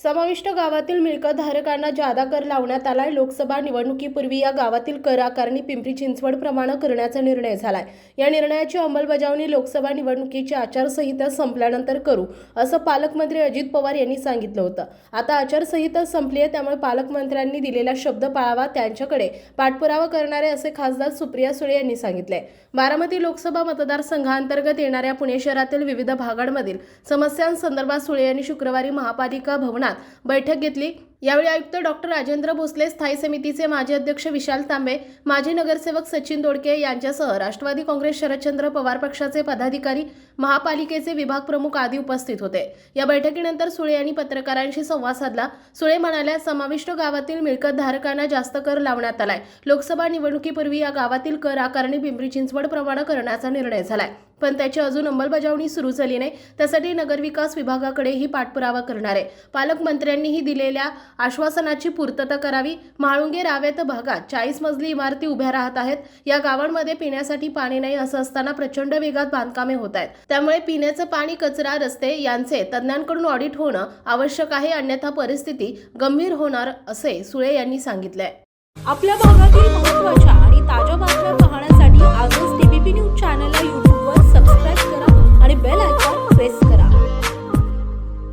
समाविष्ट गावातील मिळकतधारकांना जादा कर लावण्यात आलाय. लोकसभा निवडणुकीपूर्वी या गावातील कर आकारणी पिंपरी चिंचवड प्रमाणे करण्याचा निर्णय झालाय. या निर्णयाची अंमलबजावणी लोकसभा निवडणुकीची आचारसंहिता संपल्यानंतर करू असं पालकमंत्री अजित पवार यांनी सांगितलं होतं. आता आचारसंहिता संपली आहे त्यामुळे पालकमंत्र्यांनी दिलेला शब्द पाळावा त्यांच्याकडे पाठपुरावा करणारे असे खासदार सुप्रिया सुळे यांनी सांगितले बारामती लोकसभा मतदारसंघांतर्गत येणाऱ्या पुणे शहरातील विविध भागांमधील समस्यांसंदर्भात सुळे यांनी शुक्रवारी महापालिका भवनात बैठक घेतली. यावेळी आयुक्त डॉक्टर राजेंद्र भोसले स्थायी समितीचे माजी अध्यक्ष विशाल तांबे माजी नगरसेवक सचिन दोडके यांच्यासह राष्ट्रवादी काँग्रेस शरदचंद्र पवार पक्षाचे पदाधिकारी महापालिकेचे विभाग प्रमुख आदी उपस्थित होते. या बैठकीनंतर सुळे यांनी पत्रकारांशी संवाद साधला. सुळे म्हणाल्या समाविष्ट गावातील मिळकत धारकांना जास्त कर लावण्यात आलाय. लोकसभा निवडणुकीपूर्वी या गावातील कर आकारणी पिंपरी चिंचवडप्रमाणे करण्याचा निर्णय झालाय. पण त्याची अजून अंमलबजावणी सुरू झाली नाही. त्यासाठी नगरविकास विभागाकडेही पाठपुरावा करणार आहे. पालकमंत्र्यांनीही दिलेल्या आश्वासनाची पूर्तता करावी. म्हाळुंगे रावेत भागात चाळीस मजली इमारती उभ्या राहत आहेत. या गावांमध्ये पिण्यासाठी पाणी नाही असं असताना प्रचंड वेगात बांधकामे होत आहेत. त्यामुळे पिण्याचं पाणी कचरा रस्ते यांचे तज्ज्ञांकडून ऑडिट होणं आवश्यक आहे. अन्यथा परिस्थिती गंभीर होणार असे सुळे यांनी सांगितले आपल्या भागातील महत्त्वाच्या